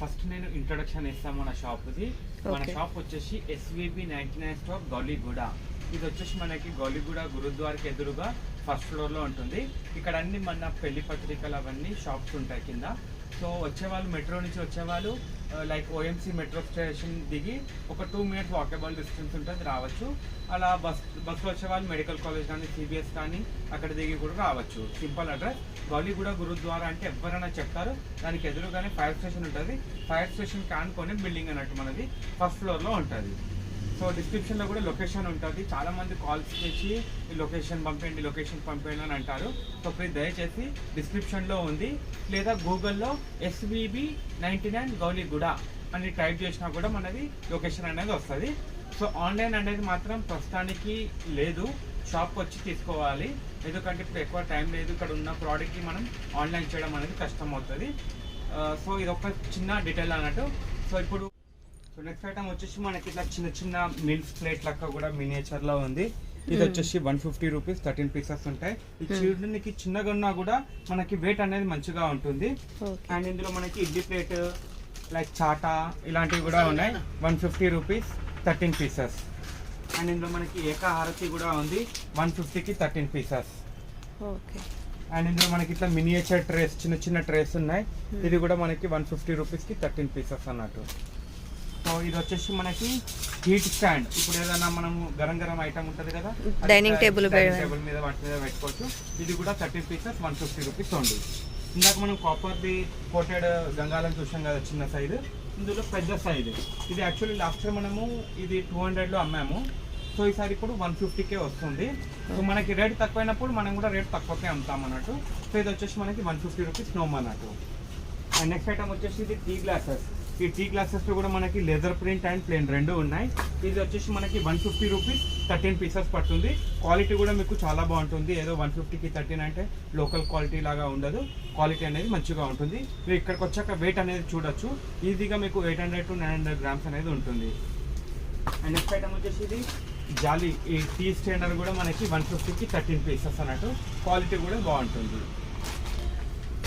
First నేను introduction ఇస్తాను మన షాప్ది. మన. షాప్ వచ్చేసి SVB ninety nine stop Gowliguda ఇది వచ్చేసి మనకి గౌలీగూడ గురుద్వార్కి ఎదురుగా ఫస్ట్ ఫ్లోర్లో ఉంటుంది. ఇక్కడ అన్ని మన పెళ్ళి పత్రికలు అవన్నీ షాప్స్ ఉంటాయి కింద. సో వచ్చేవాళ్ళు మెట్రో నుంచి వచ్చేవాళ్ళు లైక్ ఓఎంసీ మెట్రో స్టేషన్ దిగి ఒక టూ మినిట్స్ వాకబుల్ డిస్టెన్స్ ఉంటుంది రావచ్చు. అలా బస్ బస్సులో వచ్చేవాళ్ళు మెడికల్ కాలేజ్ కానీ సిబిఎస్ కానీ అక్కడ దిగి కూడా రావచ్చు. సింపుల్ అడ్రస్ గౌలీగూడ గురుద్వారా అంటే ఎవరైనా చెప్తారు దానికి ఎదురుగానే ఫైర్ స్టేషన్ ఉంటుంది. ఫైర్ స్టేషన్ కానుకొని బిల్డింగ్ అన్నట్టు మనది. ఫస్ట్ ఫ్లోర్లో ఉంటుంది. సో డిస్క్రిప్షన్లో కూడా లొకేషన్ ఉంటుంది. చాలామంది కాల్స్ చేసి ఈ లొకేషన్ పంపండి లొకేషన్ పంపండి అని అంటారు. సో ప్లీజ్ దయచేసి డిస్క్రిప్షన్లో ఉంది. లేదా గూగుల్లో ఎస్విబి నైంటీ నైన్ గౌలిగూడ అని టైప్ చేసినా కూడా మనది లొకేషన్ అనేది వస్తుంది. సో ఆన్లైన్ అనేది మాత్రం ప్రస్తుతానికి లేదు. షాప్కి వచ్చి తీసుకోవాలి. ఎందుకంటే ఇప్పుడు ఎక్కువ టైం లేదు. ఇక్కడ ఉన్న ప్రోడక్ట్కి మనం ఆన్లైన్ చేయడం అనేది కష్టం అవుతుంది. సో ఇది ఒక చిన్న డీటెయిల్ అన్నట్టు. సో ఇప్పుడు సో నెక్స్ట్ ఐటమ్ వచ్చేసి మనకి ఇట్లా చిన్న చిన్న మిల్క్ ప్లేట్ లెక్క కూడా మినియేచర్లో ఉంది. ఇది Hmm. వచ్చేసి one fifty rupees thirteen pieces ఉంటాయి. ఈ Hmm. చూడడానికి చిన్నగా ఉన్నా కూడా మనకి వెయిట్ అనేది మంచిగా ఉంటుంది. ఓకే అండ్ ఇందులో మనకి ఇడ్లీ ప్లేట్ లైక్ చాటా ఇలాంటివి కూడా ఉన్నాయి. One fifty rupees thirteen pieces and ఇందులో మనకి ఏకాహారతి కూడా ఉంది. వన్ ఫిఫ్టీకి థర్టీన్ పీసెస్ ఓకే అండ్ ఇందులో మనకి ఇట్లా మినియేచర్ ట్రేస్ చిన్న చిన్న ట్రేస్ ఉన్నాయి. Hmm. ఇది కూడా మనకి వన్ ఫిఫ్టీ రూపీస్కి థర్టీన్ పీసెస్ అన్నట్టు. ఇది వచ్చేసి మనకి హీట్ స్టాండ్. ఇప్పుడు ఏదైనా మనము గరం గరం ఐటమ్ ఉంటుంది కదా డైనింగ్ పై- టేబుల్ మీద వాటి మీద పెట్టుకోవచ్చు. ఇది కూడా thirteen pieces one fifty rupees ఉంది ఇందాక మనం కాపర్ది కోటెడ్ గంగాలం చూసాం కదా చిన్న సైజు ఇందులో పెద్ద సైజు ఇది యాక్చువల్లీ లాస్ట్ ఇయర్ మనము ఇది టూ హండ్రెడ్లో అమ్మాము. సో ఈసారి ఇప్పుడు వన్ ఫిఫ్టీకే వస్తుంది. సో మనకి రేట్ తక్కువైనప్పుడు మనం కూడా రేట్ తక్కువకే అమ్ముతాం అన్నట్టు. సో ఇది వచ్చేసి మనకి వన్ ఫిఫ్టీ రూపీస్ నోమ్ అన్నట్టు. అండ్ నెక్స్ట్ ఐటమ్ వచ్చేసి ఇది టీ గ్లాసెస్ ఈ టీ గ్లాసెస్లో కూడా మనకి లెదర్ ప్రింట్ అండ్ ప్లేన్ రెండు ఉన్నాయి. ఇది వచ్చేసి మనకి one fifty rupees thirteen pieces పడుతుంది. క్వాలిటీ కూడా మీకు చాలా బాగుంటుంది. ఏదో వన్ ఫిఫ్టీకి థర్టీన్ అంటే లోకల్ క్వాలిటీ లాగా ఉండదు. క్వాలిటీ అనేది మంచిగా ఉంటుంది. మీరు ఇక్కడికి వచ్చాక వెయిట్ అనేది చూడొచ్చు. ఈజీగా మీకు eight hundred to nine hundred grams అనేది ఉంటుంది. అండ్ నెక్స్ట్ ఐటమ్ వచ్చేసి ఇది జాలీ. ఈ టీ స్టాండర్ కూడా మనకి వన్ ఫిఫ్టీకి థర్టీన్ పీసెస్ అన్నట్టు. క్వాలిటీ కూడా బాగుంటుంది.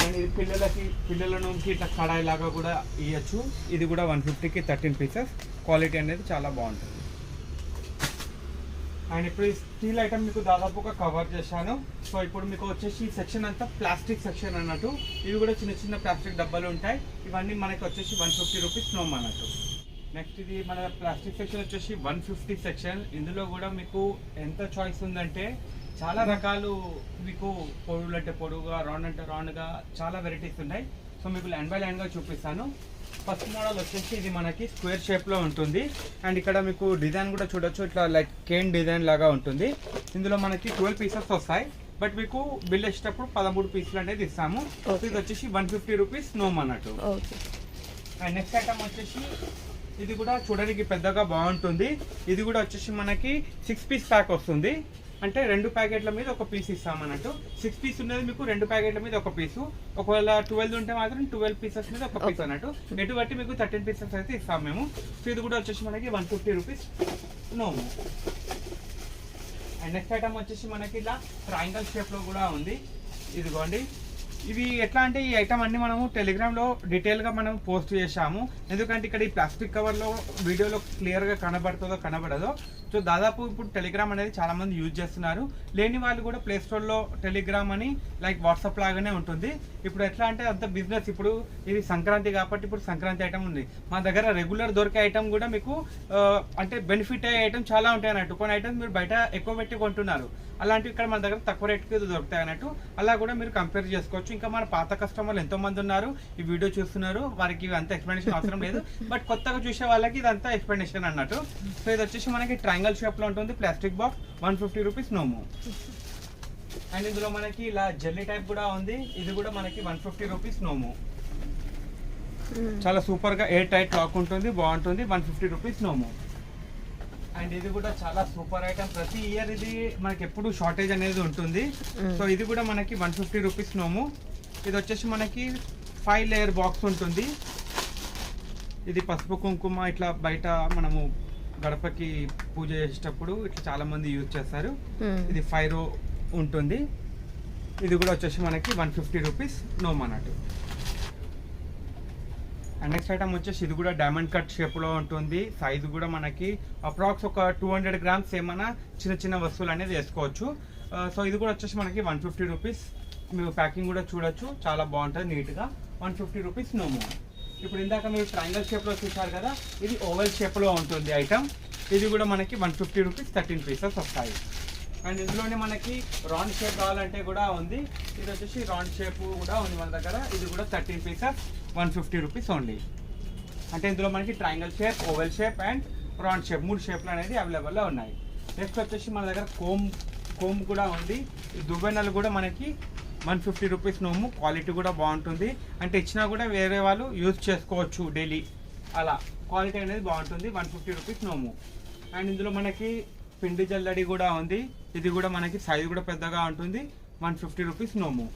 అండ్ ఇది పిల్లలకి పిల్లలను ఇట్లా కడాయి లాగా కూడా ఇవ్వచ్చు ఇది కూడా వన్ ఫిఫ్టీకి థర్టీన్ పీసెస్ క్వాలిటీ అనేది చాలా బాగుంటుంది. అండ్ ఇప్పుడు ఈ స్టీల్ ఐటమ్ మీకు దాదాపుగా కవర్ చేశాను. సో ఇప్పుడు మీకు వచ్చేసి సెక్షన్ అంతా ప్లాస్టిక్ సెక్షన్ అన్నట్టు. ఇవి కూడా చిన్న చిన్న ప్లాస్టిక్ డబ్బాలు ఉంటాయి. ఇవన్నీ మనకి వచ్చేసి వన్ ఫిఫ్టీ రూపీస్ నోమ్ అన్నట్టు. నెక్స్ట్ ఇది మన ప్లాస్టిక్ సెక్షన్ వచ్చేసి వన్ ఫిఫ్టీ సెక్షన్ ఇందులో కూడా మీకు ఎంత చాయిస్ ఉందంటే చాలా రకాలు మీకు పొడుగులు అంటే పొడుగుగా రౌండ్ అంటే రౌండ్గా చాలా వెరైటీస్ ఉన్నాయి. సో మీకు ల్యాండ్ బై ల్యాండ్గా చూపిస్తాను. ఫస్ట్ మోడల్ వచ్చేసి ఇది మనకి స్క్వేర్ షేప్లో ఉంటుంది. అండ్ ఇక్కడ మీకు డిజైన్ కూడా చూడొచ్చు. ఇట్లా లైక్ కేన్ డిజైన్ లాగా ఉంటుంది. ఇందులో మనకి ట్వెల్వ్ పీసెస్ వస్తాయి. బట్ మీకు బిల్ వేసేటప్పుడు పదమూడు పీసులు అనేది ఇస్తాము. ఇది వచ్చేసి వన్ ఫిఫ్టీ రూపీస్ నోమ్ అన్నట్టు. అండ్ నెక్స్ట్ ఐటమ్ వచ్చేసి ఇది కూడా చూడడానికి పెద్దగా బాగుంటుంది. ఇది కూడా వచ్చేసి మనకి సిక్స్ పీస్ ప్యాక్ వస్తుంది. అంటే రెండు ప్యాకెట్ల మీద ఒక పీస్ ఇస్తాం అన్నట్టు సిక్స్ పీస్ ఉన్నది మీకు రెండు ప్యాకెట్ల మీద ఒక పీసు ఒకవేళ ట్వెల్వ్ ఉంటే మాత్రం ట్వెల్వ్ పీసెస్ మీద ఒక పీస్. అన్నట్టు. ఎటు బట్టి మీకు థర్టీన్ పీసెస్ అయితే ఇస్తాం మేము. సో ఇది కూడా వచ్చేసి మనకి వన్ ఫిఫ్టీ రూపీస్ నోము అండ్ నెక్స్ట్ ఐటమ్ వచ్చేసి మనకి ఇలా ట్రయాంగల్ షేప్లో కూడా ఉంది. ఇదిగోండి. ఇవి ఎట్లా అంటే ఈ ఐటమ్ అన్ని మనము టెలిగ్రామ్లో డీటెయిల్గా మనం పోస్ట్ చేశాము. ఎందుకంటే ఇక్కడ ఈ ప్లాస్టిక్ కవర్లో వీడియోలో క్లియర్గా కనబడుతుందో కనబడదో. సో దాదాపు ఇప్పుడు టెలిగ్రామ్ అనేది చాలా మంది యూజ్ చేస్తున్నారు. లేని వాళ్ళు కూడా ప్లే స్టోర్లో టెలిగ్రామ్ అని లైక్ వాట్సాప్ లాగానే ఉంటుంది. ఇప్పుడు ఎట్లా అంటే అంత బిజినెస్ ఇప్పుడు ఇది సంక్రాంతి కాబట్టి ఇప్పుడు సంక్రాంతి ఐటమ్ ఉంది. మా దగ్గర రెగ్యులర్ దొరికే ఐటమ్ కూడా మీకు అంటే బెనిఫిట్ అయ్యే ఐటమ్ చాలా ఉంటాయి అన్నట్టు. కొన్ని ఐటమ్స్ మీరు బయట ఎక్కువ పెట్టి కొంటున్నారు. అలాంటివి ఇక్కడ మన దగ్గర తక్కువ రేట్కి దొరుకుతాయి అన్నట్టు. అలా కూడా మీరు కంపేర్ చేసుకోవచ్చు. ఇంకా మన పాత కస్టమర్లు ఎంతో మంది ఉన్నారు. ఈ వీడియో చూస్తున్నారు. వారికి అంత ఎక్స్ప్లెనేషన్ అవసరం లేదు. బట్ కొత్తగా చూసే వాళ్ళకి ఇదంతా ఎక్స్ప్లెనేషన్ అన్నట్టు. సో ఇది వచ్చేసి మనకి ట్రయాంగల్ షేప్లో ఉంటుంది. Plastic box one fifty rupees నోము అండ్ ఇందులో మనకి ఇలా జెల్లీ టైప్ కూడా ఉంది. ఇది కూడా మనకి వన్ ఫిఫ్టీ రూపీస్ నోము చాలా సూపర్గా ఎయిర్ టైట్ లాక్ ఉంటుంది. బాగుంటుంది. వన్ ఫిఫ్టీ రూపీస్ నోము అండ్ ఇది కూడా చాలా సూపర్ ఐటమ్. ప్రతి ఇయర్ ఇది మనకి ఎప్పుడు షార్టేజ్ అనేది ఉంటుంది. సో ఇది కూడా మనకి వన్ ఫిఫ్టీ రూపీస్ నోము. ఇది వచ్చేసి మనకి ఫైవ్ లేయర్ బాక్స్ ఉంటుంది. ఇది పసుపు కుంకుమ ఇట్లా బయట మనము గడపకి పూజ చేసేటప్పుడు ఇట్లా చాలా మంది యూజ్ చేస్తారు. ఇది ఫైవ్ రో ఉంటుంది. ఇది కూడా వచ్చేసి మనకి వన్ ఫిఫ్టీ రూపీస్ నోమ్ అన్నట్టు. అండ్ నెక్స్ట్ ఐటమ్ వచ్చేసి ఇది కూడా డైమండ్ కట్ షేప్లో ఉంటుంది. సైజు కూడా మనకి అప్రాక్స్ ఒక టూ హండ్రెడ్ గ్రామ్స్ ఏమైనా చిన్న చిన్న వస్తువులు అనేది వేసుకోవచ్చు. Uh, సో ఇది కూడా వచ్చేసి మనకి వన్ ఫిఫ్టీ రూపీస్ మీరు ప్యాకింగ్ కూడా చూడొచ్చు. చాలా బాగుంటుంది నీట్గా. వన్ ఫిఫ్టీ రూపీస్ నోము ఇప్పుడు ఇందాక మీరు ట్రయాంగల్ షేప్లో చూసారు కదా ఇది ఓవెల్ షేప్లో ఉంటుంది ఐటమ్ ఇది కూడా మనకి one fifty rupees thirteen pieces వస్తాయి అండ్ ఇందులోనే మనకి రౌండ్ షేప్ కావాలంటే కూడా ఉంది. ఇది వచ్చేసి రౌండ్ షేప్ కూడా ఉంది మన దగ్గర. ఇది కూడా thirteen pieces one fifty rupees only అంటే ఇందులో మనకి triangle shape oval shape and round shape మూడు షేప్లు అనేది అవైలబుల్లో ఉన్నాయి. నెక్స్ట్ వచ్చేసి మన దగ్గర కోమ్ కోమ్ కూడా ఉంది. దువ్వెనలు కూడా మనకి వన్ ఫిఫ్టీ రూపీస్ నోము. క్వాలిటీ కూడా బాగుంటుంది. అంటే ఇచ్చినా కూడా వేరే వాళ్ళు యూజ్ చేసుకోవచ్చు డైలీ అలా. క్వాలిటీ అనేది బాగుంటుంది. వన్ ఫిఫ్టీ రూపీస్ నోము. అండ్ ఇందులో మనకి పిండి జల్లడి కూడా ఉంది. ఇది కూడా మనకి సైజ్ కూడా పెద్దగా ఉంటుంది. వన్ ఫిఫ్టీ రూపీస్ నోము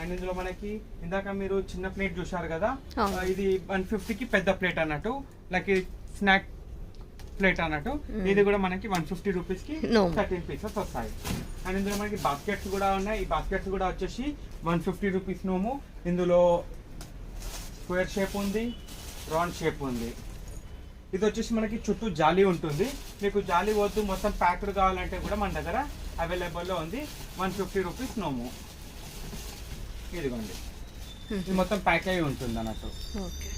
అండ్ ఇందులో మనకి ఇందాక మీరు చిన్న ప్లేట్ చూశారు కదా? ఇది వన్ ఫిఫ్టీకి పెద్ద ప్లేట్ అన్నట్టు. లైక్ స్నాక్ ప్లేట్ అన్నట్టు. ఇది కూడా మనకి వన్ ఫిఫ్టీ రూపీస్కి. థర్టీన్ పీసెస్ వస్తాయి. అండ్ ఇందులో మనకి బాస్కెట్స్ కూడా ఉన్నాయి. ఈ బాస్కెట్స్ కూడా వచ్చేసి వన్ ఫిఫ్టీ రూపీస్ నోము ఇందులో స్క్వేర్ షేప్ ఉంది రౌండ్ షేప్ ఉంది. ఇది వచ్చేసి మనకి చుట్టూ జాలీ ఉంటుంది. మీకు జాలీ వద్దు మొత్తం ప్యాక్డ్ కావాలంటే కూడా మన దగ్గర అవైలబుల్లో ఉంది. వన్ ఫిఫ్టీ రూపీస్ నోము ఇదిగోండి. ఇది మొత్తం ప్యాక్ అయి ఉంటుంది అన్నట్టు. ఓకే.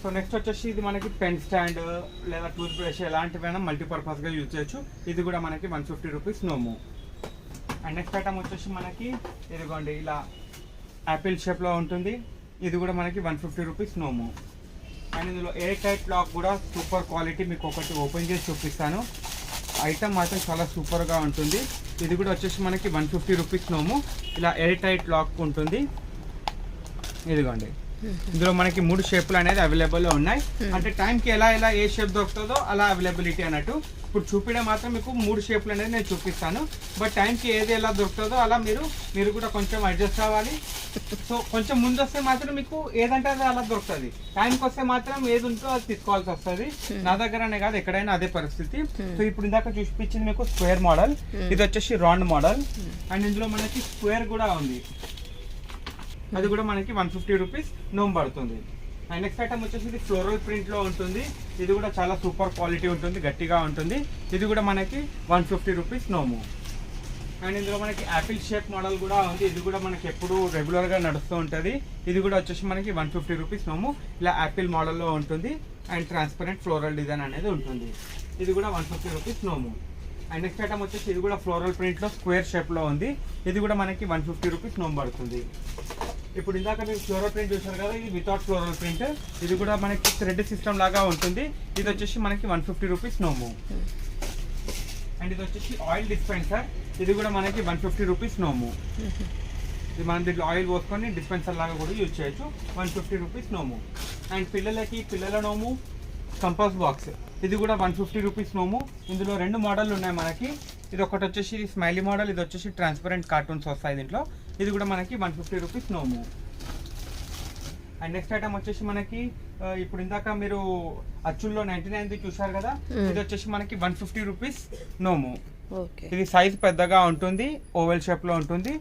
సో నెక్స్ట్ వచ్చేసి ఇది మనకి పెన్ స్టాండ్ లేదా టూత్ బ్రష్ ఎలాంటివైనా మల్టీపర్పస్గా యూజ్ చేయొచ్చు. ఇది కూడా మనకి వన్ ఫిఫ్టీ రూపీస్ నోము అండ్ నెక్స్ట్ ఐటమ్ వచ్చేసి మనకి ఇదిగోండి ఇలా యాపిల్ షేప్లో ఉంటుంది. ఇది కూడా మనకి వన్ ఫిఫ్టీ రూపీస్ నోము అండ్ ఇందులో ఎయిర్ టైట్ లాక్ కూడా సూపర్ క్వాలిటీ మీకు ఒకటి ఓపెన్ చేసి చూపిస్తాను. ఐటమ్ మాత్రం చాలా సూపర్గా ఉంటుంది. ఇది కూడా వచ్చేసి మనకి వన్ ఫిఫ్టీ రూపీస్ నోము. ఇలా ఎయిర్ టైట్ లాక్ ఉంటుంది. ఇదిగోండి. ఇందులో మనకి మూడు షేపులు అనేది అవైలబుల్ ఉన్నాయి. Hmm. అంటే టైంకి ఎలా ఎలా ఏ షేప్ దొరుకుతుందో అలా అవైలబిలిటీ అన్నట్టు. ఇప్పుడు చూపించడం మాత్రం మీకు మూడు షేపులు అనేది నేను చూపిస్తాను. బట్ టైంకి ఏది ఎలా దొరుకుతుందో అలా మీరు మీరు కూడా కొంచెం అడ్జస్ట్ అవ్వాలి. సో కొంచెం ముందు వస్తే మాత్రం మీకు ఏదంటే అది అలా దొరుకుతుంది. టైంకి వస్తే మాత్రం ఏది ఉంటుందో అది తీసుకోవాల్సి వస్తుంది. Hmm. నా దగ్గరనే కాదు ఎక్కడైనా అదే పరిస్థితి. Hmm. సో ఇప్పుడు ఇందాక చూపించింది మీకు స్క్వేర్ మోడల్ Hmm. ఇది వచ్చేసి రౌండ్ మోడల్ అండ్ ఇందులో మనకి స్క్వేర్ కూడా ఉంది. అది కూడా మనకి వన్ ఫిఫ్టీ రూపీస్ నోమ్ పడుతుంది. అండ్ నెక్స్ట్ ఐటమ్ వచ్చేసి ఇది ఫ్లోరల్ ప్రింట్లో ఉంటుంది. ఇది కూడా చాలా సూపర్ క్వాలిటీ ఉంటుంది గట్టిగా ఉంటుంది. ఇది కూడా మనకి వన్ ఫిఫ్టీ రూపీస్ నోము. అండ్ ఇందులో మనకి యాపిల్ షేప్ మోడల్ కూడా ఉంది. ఇది కూడా మనకి ఎప్పుడు రెగ్యులర్గా నడుస్తూ ఉంటుంది. ఇది కూడా వచ్చేసి మనకి వన్ ఫిఫ్టీ రూపీస్ నోము. ఇలా యాపిల్ మోడల్లో ఉంటుంది. అండ్ ట్రాన్స్పరెంట్ ఫ్లోరల్ డిజైన్ అనేది ఉంటుంది. ఇది కూడా వన్ ఫిఫ్టీ రూపీస్ నోము. అండ్ నెక్స్ట్ ఐటమ్ వచ్చేసి ఇది కూడా ఫ్లోరల్ ప్రింట్లో స్క్వేర్ షేప్లో ఉంది. ఇది కూడా మనకి వన్ ఫిఫ్టీ రూపీస్ నోమ్ పడుతుంది. ఇప్పుడు ఇందాక మీరు ఫ్లోరల్ ప్రింట్ చూసారు కదా ఇది వితౌట్ ఫ్లోరల్ ప్రింట్ ఇది కూడా మనకి థ్రెడ్ సిస్టమ్ లాగా ఉంటుంది. ఇది వచ్చేసి మనకి వన్ ఫిఫ్టీ రూపీస్ నోము అండ్ ఇది వచ్చేసి ఆయిల్ డిస్పెన్సర్ ఇది కూడా మనకి వన్ ఫిఫ్టీ రూపీస్ నోము ఇది మనం దీంట్లో ఆయిల్ పోసుకొని డిస్పెన్సర్ లాగా కూడా యూజ్ చేయొచ్చు. వన్ ఫిఫ్టీ రూపీస్ నోము అండ్ పిల్లలకి పిల్లల నోము కంపాస్ బాక్స్ ఇది కూడా వన్ ఫిఫ్టీ రూపీస్ నోము ఇందులో రెండు మోడల్ ఉన్నాయి మనకి. ఇది ఒకటి వచ్చేసి స్మైలీ మోడల్ ఇది వచ్చేసి ట్రాన్స్పరెంట్ కార్టూన్స్ వస్తాయి దీంట్లో. ఇది కూడా మనకి వన్ ఫిఫ్టీ రూపీస్ నోము అండ్ నెక్స్ట్ ఐటమ్ వచ్చేసి మనకి ఇప్పుడు ఇందాక మీరు అచ్చుల్లో నైన్టీ నైన్ చూసారు కదా. ఇది వచ్చేసి మనకి వన్ ఫిఫ్టీ రూపీస్ నోము ఇది సైజ్ పెద్దగా ఉంటుంది ఓవెల్ షేప్లో ఉంటుంది.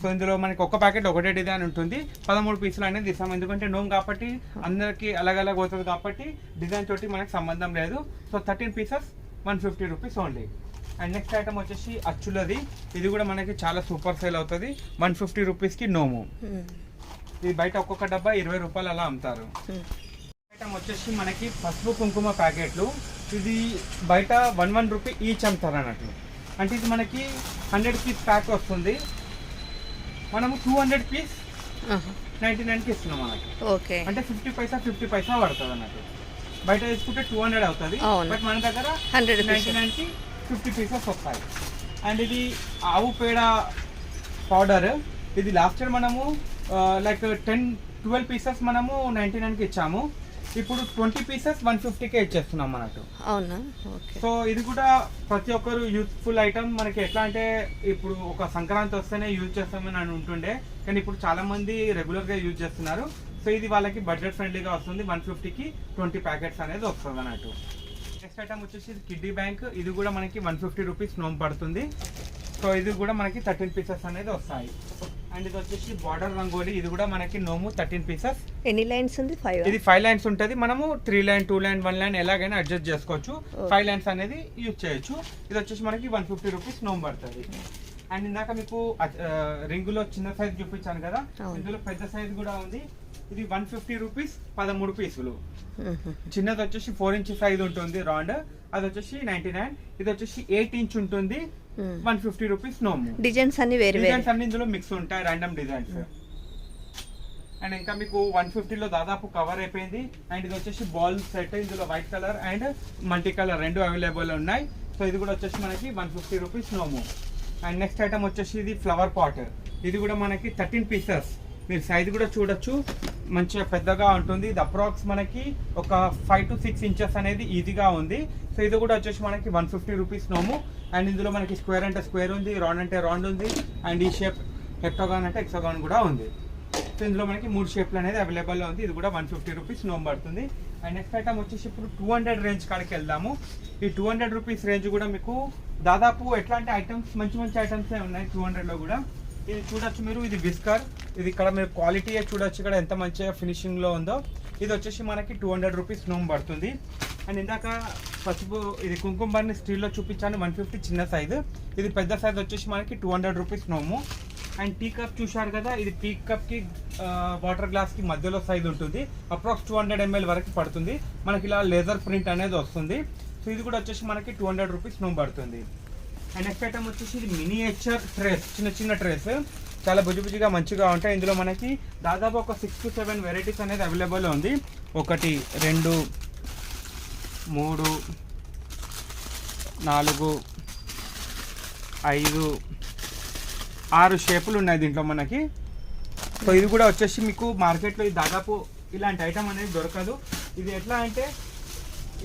సో ఇందులో మనకి ఒక ప్యాకెట్ ఒకటే డిజైన్ ఉంటుంది. పదమూడు పీసులు అనేది తీసాం. ఎందుకంటే నోమ్ కాబట్టి అందరికి అలగ్ అలగ్ అవుతుంది కాబట్టి డిజైన్ తోటి మనకి సంబంధం లేదు. So thirteen pieces one fifty rupees only and next item వచ్చేసి అచ్చులది. ఇది కూడా మనకి చాలా సూపర్ సేల్ అవుతుంది. వన్ ఫిఫ్టీ రూపీస్కి నోము ఇది బయట ఒక్కొక్క డబ్బా ఇరవై రూపాయలు అలా అమ్ముతారు. ఐటమ్ వచ్చేసి మనకి పసుపు కుంకుమ ప్యాకెట్లు. ఇది బయట వన్ వన్ రూపీ ఈచ్ అమ్ముతారు అన్నట్లు అంటే ఇది మనకి హండ్రెడ్ పీస్ ప్యాక్ వస్తుంది. మనము టూ హండ్రెడ్ పీస్ నైంటీ నైన్కి ఇస్తున్నాం మనకి. ఓకే. అంటే ఫిఫ్టీ పైసా ఫిఫ్టీ పైసా పడుతుంది అన్నట్టు బయట తీసుకుంటే టూ హండ్రెడ్ అవుతుంది. బట్ మన దగ్గర హండ్రెడ్ నైంటీ నైన్కి ఫిఫ్టీ పీసెస్ వస్తాయి అండ్ ఇది ఆవు పేడ పౌడర్ ఇది లాస్ట్ ఇయర్ మనము లైక్ టెన్ ట్వెల్వ్ పీసెస్ మనము నైంటీ నైన్కి ఇచ్చాము. ఇప్పుడు ట్వంటీ పీసెస్ వన్ ఫిఫ్టీకే ఇచ్చేస్తున్నాం మనకు అవునా? ఓకే. సో ఇది కూడా ప్రతి ఒక్కరు యూస్ఫుల్ ఐటమ్ మనకి ఎట్లా అంటే ఇప్పుడు ఒక సంక్రాంతి వస్తేనే యూజ్ చేస్తామని అని ఉంటుండే. కానీ ఇప్పుడు చాలా మంది రెగ్యులర్గా యూజ్ చేస్తున్నారు. సో ఇది వాళ్ళకి బడ్జెట్ ఫ్రెండ్లీగా వస్తుంది. వన్ ఫిఫ్టీకి ట్వంటీ ప్యాకెట్స్ అనేది వస్తుంది అన్నట్టు. నెక్స్ట్ ఐటమ్ వచ్చేసి కిడ్డీ బ్యాంక్. ఇది కూడా మనకి వన్ ఫిఫ్టీ రూపీస్ నోమ్ పడుతుంది. సో ఇది కూడా మనకి థర్టీన్ పీసెస్ అనేది వస్తాయి. అండ్ ఇది వచ్చేసి బార్డర్ రంగోలి. ఇది కూడా మనకి నోము థర్టీన్ పీసెస్. ఎన్ని లైన్స్ ఉంది? ఫైవ్ ఇది ఫైవ్ లైన్స్ ఉంటుంది. మనము three line two line one line ఎలాగైనా అడ్జస్ట్ చేసుకోవచ్చు. ఫైవ్ లైన్స్ అనేది యూజ్ చేయొచ్చు. ఇది వచ్చేసి మనకి వన్ ఫిఫ్టీ రూపీస్ నోమ్ పడుతుంది. అండ్ ఇందాక మీకు రింగులో చిన్న సైజ్ చూపించాను కదా. ఇందులో పెద్ద సైజ్ కూడా ఉంది. ఇది వన్ ఫిఫ్టీ రూపీస్ పదమూడు పీసులు. చిన్నది వచ్చేసి ఫోర్ ఇంచ్ సైజ్ ఉంటుంది రౌండ్ అది వచ్చేసి నైన్టీ నైన్ ఇది వచ్చేసి ఎయిట్ ఇంచ్ ఉంటుంది వన్ ఫిఫ్టీ రూపీస్ నోము డిజైన్స్ అన్ని వేరు డిజైన్స్ అన్ని ఇందులో మిక్స్ ఉంటాయి ర్యాండమ్ డిజైన్స్ అండ్ ఇంకా మీకు వన్ ఫిఫ్టీలో దాదాపు కవర్ అయిపోయింది. అండ్ ఇది వచ్చేసి బాల్ సెట్ ఇందులో white colour and multi colour రెండు అవైలబుల్ ఉన్నాయి. సో ఇది కూడా వచ్చేసి మనకి వన్ ఫిఫ్టీ రూపీస్ నోము అండ్ నెక్స్ట్ ఐటమ్ వచ్చేసి ఇది ఫ్లవర్ పాట్ ఇది కూడా మనకి థర్టీన్ పీసెస్ మీరు సైజ్ కూడా చూడొచ్చు. మంచిగా పెద్దగా ఉంటుంది. ఇది అప్రాక్స్ మనకి ఒక ఫైవ్ టు సిక్స్ ఇంచెస్ అనేది ఈజీగా ఉంది. సో ఇది కూడా వచ్చేసి మనకి వన్ ఫిఫ్టీ రూపీస్ నోము. అండ్ ఇందులో మనకి స్క్వేర్ అంటే స్క్వేర్ ఉంది రౌండ్ అంటే రౌండ్ ఉంది. అండ్ ఈ షేప్ హెక్టోగాన్ అంటే హెక్సోగాన్ కూడా ఉంది. సో ఇందులో మనకి మూడు షేప్లు అనేది అవైలబుల్లో ఉంది. ఇది కూడా వన్ ఫిఫ్టీ రూపీస్ నోమ్ పడుతుంది. అండ్ నెక్స్ట్ ఐటమ్ వచ్చేసి ఇప్పుడు టూ హండ్రెడ్ రేంజ్ కాడికి వెళ్దాము. ఈ టూ హండ్రెడ్ రూపీస్ రేంజ్ కూడా మీకు దాదాపు ఎట్లాంటి ఐటమ్స్ మంచి మంచి ఐటమ్స్ ఉన్నాయి టూ హండ్రెడ్లో కూడా? ఇది చూడొచ్చు మీరు. ఇది విస్కర్. ఇది ఇక్కడ మీరు క్వాలిటీ చూడొచ్చు ఇక్కడ ఎంత మంచిగా ఫినిషింగ్లో ఉందో. ఇది వచ్చేసి మనకి టూ హండ్రెడ్ రూపీస్ నోమ్ పడుతుంది. అండ్ ఇందాక పసుపు ఇది కుంకుమ బర్ని స్టీల్లో చూపించాను వన్ ఫిఫ్టీ చిన్న సైజు. ఇది పెద్ద సైజ్ వచ్చేసి మనకి టూ హండ్రెడ్ రూపీస్ నోము. అండ్ టీ కప్ చూశారు కదా ఇది టీ కప్కి వాటర్ గ్లాస్కి మధ్యలో సైజ్ ఉంటుంది. అప్రాక్స్ టూ హండ్రెడ్ ఎంఎల్ వరకు పడుతుంది. మనకి ఇలా లేజర్ ప్రింట్ అనేది వస్తుంది. సో ఇది కూడా వచ్చేసి మనకి టూ హండ్రెడ్ రూపీస్ నోమ్ పడుతుంది. అండ్ నెక్స్ట్ ఐటమ్ వచ్చేసి ఇది మినియేచర్ ట్రేస్ చిన్న చిన్న ట్రేస్ చాలా బుజ్జిబుజ్జిగా మంచిగా ఉంటాయి. ఇందులో మనకి దాదాపు ఒక సిక్స్ టు సెవెన్ వెరైటీస్ అనేది అవైలబుల్ ఉంది. ఒకటి రెండు మూడు నాలుగు ఐదు ఆరు షేపులు ఉన్నాయి దీంట్లో మనకి. సో ఇది కూడా వచ్చేసి మీకు మార్కెట్లో ఇది దాదాపు ఇలాంటి ఐటమ్ అనేది దొరకదు. ఇది ఎట్లా అంటే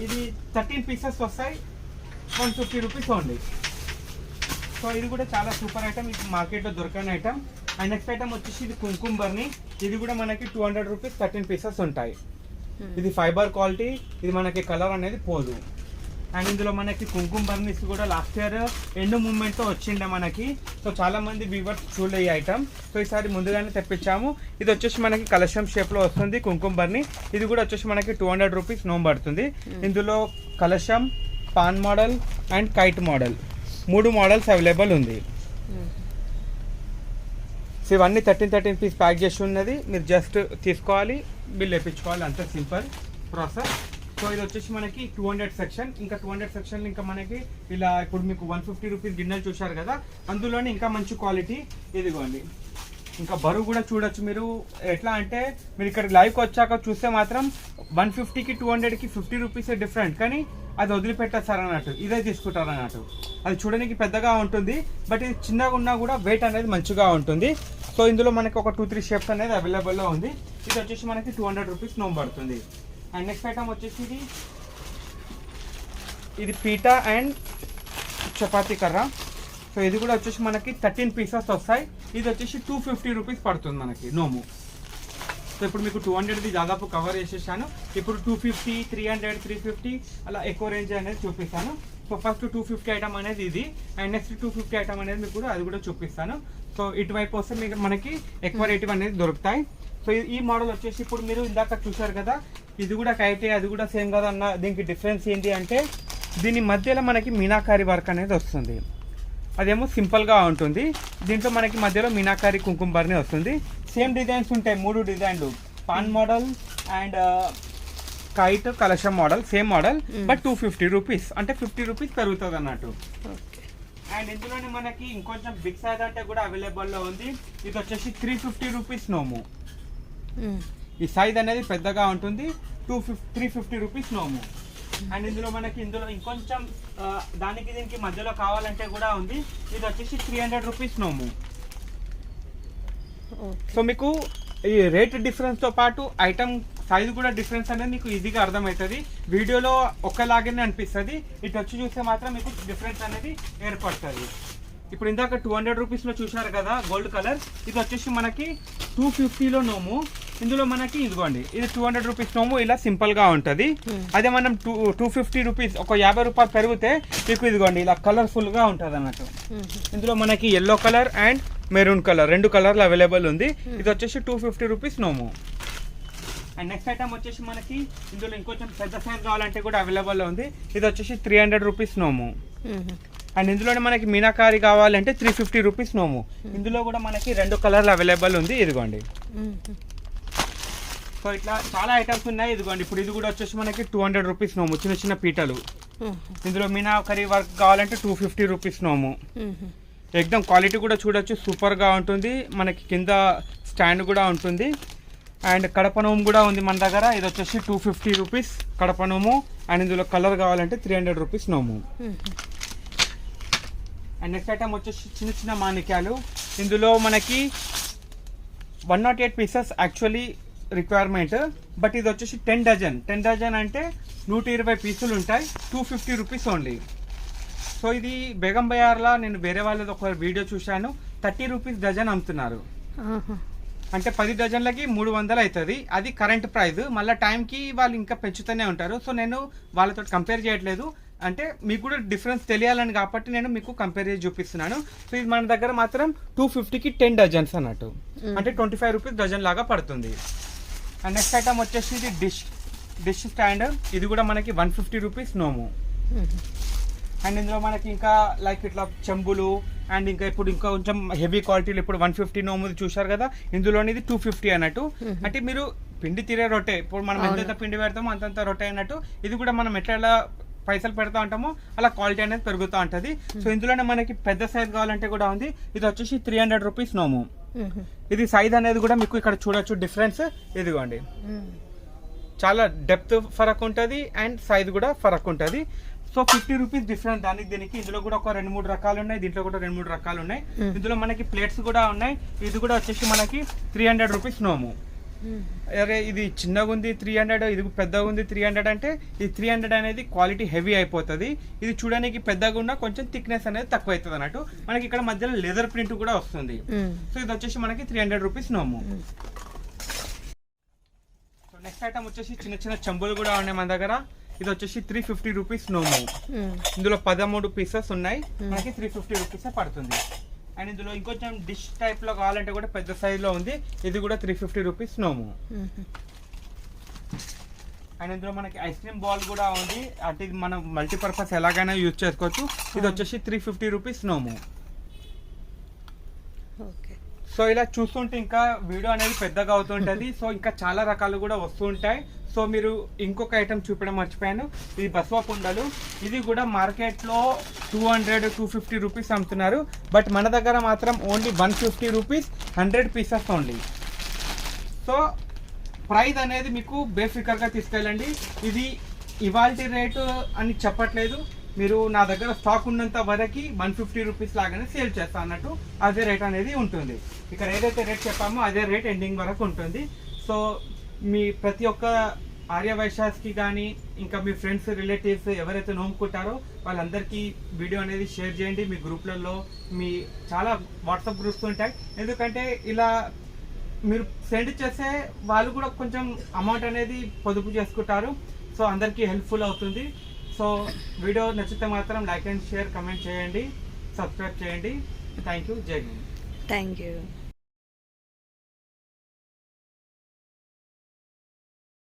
ఇది థర్టీన్ పీసెస్ వస్తాయి. One fifty rupees only so ఇది కూడా చాలా సూపర్ ఐటమ్ ఇది మార్కెట్లో దొరకని ఐటమ్. అండ్ నెక్స్ట్ ఐటమ్ వచ్చేసి ఇది కుంకుమ బర్ని ఇది కూడా మనకి two hundred rupees thirteen pieces ఉంటాయి. ఇది ఫైబర్ క్వాలిటీ ఇది మనకి కలర్ అనేది పోదు. అండ్ ఇందులో మనకి కుంకుమ బర్నిస్ కూడా లాస్ట్ ఇయర్ ఎండు మూమెంట్తో వచ్చిండే మనకి. సో చాలా మంది వ్యూవర్స్ చూడలే ఈ ఐటమ్. సో ఈసారి ముందుగానే తెప్పించాము. ఇది వచ్చేసి మనకి కలశం షేప్లో వస్తుంది కుంకుమ బర్ని ఇది కూడా వచ్చేసి మనకి టూ హండ్రెడ్ రూపీస్ నోమ్ పడుతుంది. ఇందులో కలశం pan model and kite model మూడు మోడల్స్ అవైలబుల్ ఉంది. సో ఇవన్నీ థర్టీన్ థర్టీన్ పీస్ ప్యాక్ చేసి ఉన్నది. మీరు జస్ట్ తీసుకోవాలి బిల్ వేయించుకోవాలి అంత సింపుల్ ప్రాసెస్. సో ఇది వచ్చేసి మనకి టూ హండ్రెడ్ సెక్షన్ ఇంకా టూ హండ్రెడ్ సెక్షన్ ఇంకా మనకి ఇలా ఇప్పుడు మీకు వన్ ఫిఫ్టీ రూపీస్ గిన్నెలు చూశారు కదా? అందులోనే ఇంకా మంచి క్వాలిటీ ఇదిగోండి. ఇంకా బరువు కూడా చూడొచ్చు మీరు. ఎట్లా అంటే మీరు ఇక్కడ లైవ్కి వచ్చాక చూస్తే మాత్రం వన్ ఫిఫ్టీకి టూ హండ్రెడ్కి ఫిఫ్టీ రూపీస్ డిఫరెంట్ కానీ అది వదిలిపెట్టేస్తారు అన్నట్టు ఇదే తీసుకుంటారు అన్నట్టు అది చూడడానికి పెద్దగా ఉంటుంది. బట్ ఇది చిన్నగా ఉన్నా కూడా వెయిట్ అనేది మంచిగా ఉంటుంది. సో ఇందులో మనకి ఒక టూ త్రీ షేప్స్ అనేది అవైలబుల్లో ఉంది. ఇది వచ్చేసి మనకి టూ హండ్రెడ్ రూపీస్ నోమ్ పడుతుంది. అండ్ నెక్స్ట్ ఐటమ్ వచ్చేసి ఇది. ఇది పీటా అండ్ చపాతీ కర్ర. సో ఇది కూడా వచ్చేసి మనకి థర్టీన్ పీసెస్ వస్తాయి. ఇది వచ్చేసి టూ ఫిఫ్టీ రూపీస్ పడుతుంది మనకి నోము. సో ఇప్పుడు మీకు టూ హండ్రెడ్ది దాదాపు కవర్ చేసేసాను. ఇప్పుడు two fifty three hundred three fifty అలా ఎక్కువ రేంజ్ అనేది చూపిస్తాను. So first two fifty item అనేది ఇది. And next two fifty item అనేది మీకు కూడా అది కూడా చూపిస్తాను. సో ఇటువైపు వస్తే మీకు మనకి ఎక్కువ రేట్ అనేది దొరుకుతాయి. సో ఈ- ఈ మోడల్ వచ్చేసి ఇప్పుడు మీరు ఇందాక చూసారు కదా ఇది కూడా కైతే అది కూడా సేమ్ కదా అన్న దీనికి డిఫరెన్స్ ఏంటి అంటే దీని మధ్యలో మనకి మీనాకారి వర్క్ అనేది వస్తుంది. అదేమో సింపుల్గా ఉంటుంది. దీంట్లో మనకి మధ్యలో మీనాకారి కుంకుమ బర్ని వస్తుంది. సేమ్ డిజైన్స్ ఉంటాయి మూడు డిజైన్లు. పాన్ మోడల్ అండ్ కైట్ కలశం model same model. But two fifty rupees అంటే ఫిఫ్టీ రూపీస్ పెరుగుతుంది అన్నట్టు. అండ్ ఇందులోనే మనకి ఇంకొంచెం బిగ్ సైజ్ అంటే కూడా అవైలబుల్లో ఉంది. ఇది వచ్చేసి త్రీ ఫిఫ్టీ రూపీస్ నోము. ఈ సైజ్ అనేది పెద్దగా ఉంటుంది. Two fifty three fifty rupees నోము. అండ్ ఇందులో మనకి ఇందులో ఇంకొంచెం దానికి దీనికి మధ్యలో కావాలంటే కూడా ఉంది. ఇది వచ్చేసి త్రీ హండ్రెడ్ రూపీస్ నోము. సో మీకు ఈ రేట్ డిఫరెన్స్తో పాటు ఐటమ్ సైజ్ కూడా డిఫరెన్స్ అనేది మీకు ఈజీగా అర్థమవుతుంది. వీడియోలో ఒక్కలాగానే అనిపిస్తుంది. ఇటు వచ్చి చూస్తే మాత్రం మీకు డిఫరెన్స్ అనేది ఏర్పడుతుంది. ఇప్పుడు ఇందాక టూ హండ్రెడ్ రూపీస్లో చూశారు కదా గోల్డ్ కలర్ ఇది వచ్చేసి మనకి టూ ఫిఫ్టీలో నోము. ఇందులో మనకి ఇదిగోండి ఇది టూ హండ్రెడ్ రూపీస్ నోము ఇలా సింపుల్గా ఉంటుంది. Hmm. అదే మనం టూ టూ ఫిఫ్టీ రూపీస్ ఒక యాభై రూపాయలు పెరిగితే మీకు ఇదిగోండి ఇలా కలర్ఫుల్గా ఉంటుంది అన్నట్టు ఇందులో మనకి yellow colour and maroon colour రెండు కలర్లు అవైలబుల్ ఉంది. ఇది వచ్చేసి టూ ఫిఫ్టీ రూపీస్ నోము. అండ్ నెక్స్ట్ ఐటమ్ వచ్చేసి మనకి ఇందులో ఇంకొంచెం పెద్ద సైజ్ కావాలంటే కూడా అవైలబుల్ ఉంది. ఇది వచ్చేసి త్రీ హండ్రెడ్ రూపీస్ నోము. అండ్ ఇందులోనే మనకి మీనాకారి కావాలంటే త్రీ ఫిఫ్టీ రూపీస్ నోము. ఇందులో కూడా మనకి రెండు కలర్లు అవైలబుల్ ఉంది ఇదిగోండి. సో ఇట్లా చాలా ఐటమ్స్ ఉన్నాయి. ఇదిగోండి ఇప్పుడు ఇది కూడా వచ్చేసి మనకి టూ హండ్రెడ్ రూపీస్ నోము చిన్న చిన్న పీటలు. ఇందులో మీనాకరీ వర్క్ కావాలంటే టూ ఫిఫ్టీ రూపీస్ నోము. ఎక్దమ్ క్వాలిటీ కూడా చూడొచ్చు సూపర్గా ఉంటుంది. మనకి కింద స్టాండ్ కూడా ఉంటుంది. అండ్ కడప నోము కూడా ఉంది మన దగ్గర. ఇది వచ్చేసి టూ ఫిఫ్టీ రూపీస్ కడప నోము. అండ్ ఇందులో కలర్ కావాలంటే త్రీ హండ్రెడ్ రూపీస్ నోము. అండ్ నెక్స్ట్ ఐటమ్ వచ్చేసి చిన్న చిన్న మాణిక్యాలు. ఇందులో మనకి one nought eight pieces actually requirement but ఇది వచ్చేసి టెన్ డజన్ టెన్ డజన్ అంటే నూట ఇరవై పీసులు ఉంటాయి. Two fifty rupees only so ఇది బేగం బయార్లా నేను వేరే వాళ్ళది ఒక వీడియో చూశాను. థర్టీ రూపీస్ డజన్ అమ్ముతున్నారు. అంటే పది డజన్లకి మూడు వందలు అవుతుంది. అది కరెంట్ ప్రైస్ మళ్ళీ టైంకి వాళ్ళు ఇంకా పెంచుతూనే ఉంటారు. సో నేను వాళ్ళతో కంపేర్ చేయట్లేదు. అంటే మీకు కూడా డిఫరెన్స్ తెలియాలని కాబట్టి నేను మీకు కంపేర్ చేసి చూపిస్తున్నాను. సో ఇది మన దగ్గర మాత్రం టూ ఫిఫ్టీకి టెన్ డజన్స్ అన్నట్టు. అంటే ట్వంటీ ఫైవ్ రూపీస్ డజన్ లాగా పడుతుంది. అండ్ నెక్స్ట్ ఐటమ్ వచ్చేసి ఇది డిష్ డిష్ స్టాండ్ ఇది కూడా మనకి వన్ ఫిఫ్టీ రూపీస్ నోము. అండ్ ఇందులో మనకి ఇంకా లైక్ ఇట్లా చెంబులు అండ్ ఇంకా ఇప్పుడు ఇంకా కొంచెం హెవీ క్వాలిటీలు ఇప్పుడు వన్ ఫిఫ్టీ నోముది చూశారు కదా? ఇందులోనిది టూ ఫిఫ్టీ అన్నట్టు. అంటే మీరు పిండి తీరే రొట్టె. ఇప్పుడు మనం ఎంతెంత పిండి పెడతామో అంతంత రొట్టె అన్నట్టు. ఇది కూడా మనం ఎట్లా పైసలు పెడతా ఉంటామో అలా క్వాలిటీ అనేది పెరుగుతూ ఉంటుంది. సో ఇందులోనే మనకి పెద్ద సైజ్ కావాలంటే కూడా ఉంది. ఇది వచ్చేసి త్రీ హండ్రెడ్ రూపీస్ నోము. ఇది సైజ్ అనేది కూడా మీకు ఇక్కడ చూడొచ్చు డిఫరెన్స్ ఇదిగోండి. చాలా డెప్త్ ఫరక్ ఉంటుంది అండ్ సైజ్ కూడా ఫరక్ ఉంటుంది. సో ఫిఫ్టీ రూపీస్ డిఫరెంట్ దానికి దీనికి ఇందులో కూడా ఒక రెండు మూడు రకాలు ఉన్నాయి. దీంట్లో కూడా రెండు మూడు రకాలు ఉన్నాయి. Hmm. ఇందులో మనకి ప్లేట్స్ కూడా ఉన్నాయి. ఇది కూడా వచ్చేసి మనకి త్రీ హండ్రెడ్ రూపీస్ నోము. అరే ఇది చిన్నగా ఉంది త్రీ హండ్రెడ్ ఇది పెద్దగా ఉంది త్రీ హండ్రెడ్ అంటే ఈ త్రీ హండ్రెడ్ అనేది క్వాలిటీ హెవీ అయిపోతుంది. ఇది చూడడానికి పెద్దగా ఉన్న కొంచెం థిక్నెస్ అనేది తక్కువ అవుతుంది అన్నట్టు. మనకి ఇక్కడ మధ్యలో లెదర్ ప్రింట్ కూడా వస్తుంది. సో ఇది వచ్చేసి మనకి త్రీ హండ్రెడ్ రూపీస్ నోము. సో నెక్స్ట్ ఐటమ్ వచ్చేసి చిన్న చిన్న చెంబులు కూడా ఉన్నాయి మన దగ్గర. ఇది వచ్చేసి త్రీ ఫిఫ్టీ రూపీస్ నోము. ఇందులో పదమూడు పీసెస్ ఉన్నాయి. మనకి త్రీ ఫిఫ్టీ రూపీస్ పడుతుంది. అండ్ ఇందులో ఇంకొంచెం డిష్ టైప్లో కావాలంటే కూడా పెద్ద సైజ్లో ఉంది. ఇది కూడా త్రీ ఫిఫ్టీ రూపీస్ నోము. అండ్ ఇందులో మనకి ఐస్ క్రీమ్ బాల్ కూడా ఉంది. అంటే ఇది మనం మల్టీపర్పస్ ఎలాగైనా యూజ్ చేసుకోవచ్చు. ఇది వచ్చేసి త్రీ ఫిఫ్టీ రూపీస్ నోము. ఓకే. సో ఇలా చూస్తుంటే ఇంకా వీడియో అనేది పెద్దగా అవుతుంటది. సో ఇంకా చాలా రకాలు కూడా వస్తూ ఉంటాయి సో మీరు ఇంకొక ఐటమ్ చూపడం మర్చిపోయాను. ఇది బస్వా కుండలు. ఇది కూడా మార్కెట్లో two hundred two fifty rupees అమ్ముతున్నారు. బట్ మన దగ్గర మాత్రం only one fifty rupees hundred pieces only so price అనేది మీకు బేఫికర్గా తీసుకెళ్ళండి. ఇది ఇవాల్టి రేటు అని చెప్పట్లేదు. మీరు నా దగ్గర స్టాక్ ఉన్నంత వరకు వన్ ఫిఫ్టీ రూపీస్ లాగానే సేల్ చేస్తా అన్నట్టు అదే రేట్ అనేది ఉంటుంది. ఇక్కడ ఏదైతే రేట్ చెప్పామో అదే రేట్ ఎండింగ్ వరకు ఉంటుంది. సో మీ ప్రతి ఒక్క ఆర్యవైశ్యాస్కి కానీ ఇంకా మీ ఫ్రెండ్స్ రిలేటివ్స్ ఎవరైతే నోముకుంటారో వాళ్ళందరికీ వీడియో అనేది షేర్ చేయండి. మీ గ్రూప్లలో మీ చాలా వాట్సాప్ గ్రూప్స్ ఉంటాయి. ఎందుకంటే ఇలా మీరు సెండ్ చేస్తే వాళ్ళు కూడా కొంచెం అమౌంట్ అనేది పొదుపు చేసుకుంటారు. సో అందరికీ హెల్ప్ఫుల్ అవుతుంది. సో వీడియో నచ్చితే మాత్రం లైక్ అండ్ షేర్ కమెంట్ చేయండి సబ్స్క్రైబ్ చేయండి. థ్యాంక్ యూ జై థ్యాంక్ యూ